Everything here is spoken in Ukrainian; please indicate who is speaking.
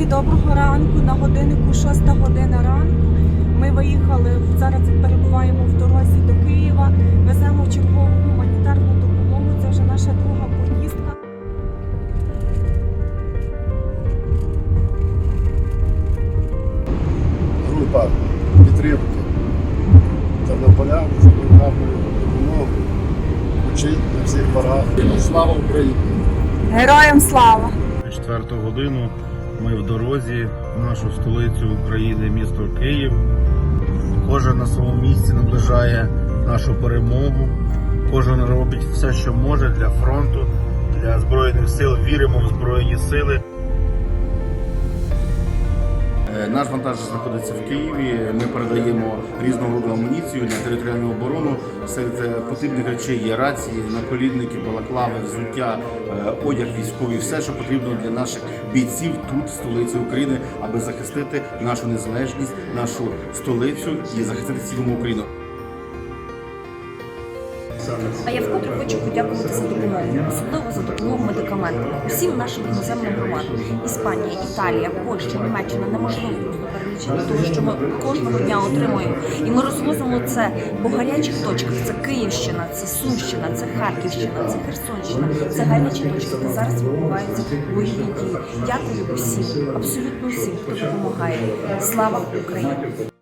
Speaker 1: Друзі, доброго ранку. На годиннику 6 година ранку. Ми виїхали зараз. Перебуваємо в дорозі до Києва. Веземо чергову гуманітарну допомогу. Це вже наша друга поїздка.
Speaker 2: група підтримки тернополян за гуманітарною допомогою учить на всіх парах. Слава Україні!
Speaker 1: Героям слава!
Speaker 3: Четверту годину ми в дорозі в нашу столицю України, місто Київ. Кожен на своєму місці наближає нашу перемогу. Кожен робить все, що може для фронту, для збройних сил. Віримо в збройні сили.
Speaker 4: Наш вантаж знаходиться в Києві. Ми передаємо різного роду амуніцію на територіальну оборону. Серед е, потрібних речей є рації, наколідники, балаклави, взуття, е, одяг військовий, все, що потрібно для наших бійців тут, в столиці України, аби захистити нашу незалежність, нашу столицю і захистити цілому Україну.
Speaker 5: А я вкотре хочу подякувати за допомогу, особливо за допомогу медикаментами усім нашим іноземним громадам. Іспанія, Італія, Польща, Німеччина неможливо перелічити, тому що ми кожного дня отримуємо. І ми розвозимо це по гарячих точках. Це Київщина, це Сумщина, це Харківщина, це Херсонщина. Це гарячі точки, де зараз відбуваються бойові дії. Дякую усім, абсолютно усім, хто допомагає. Слава Україні!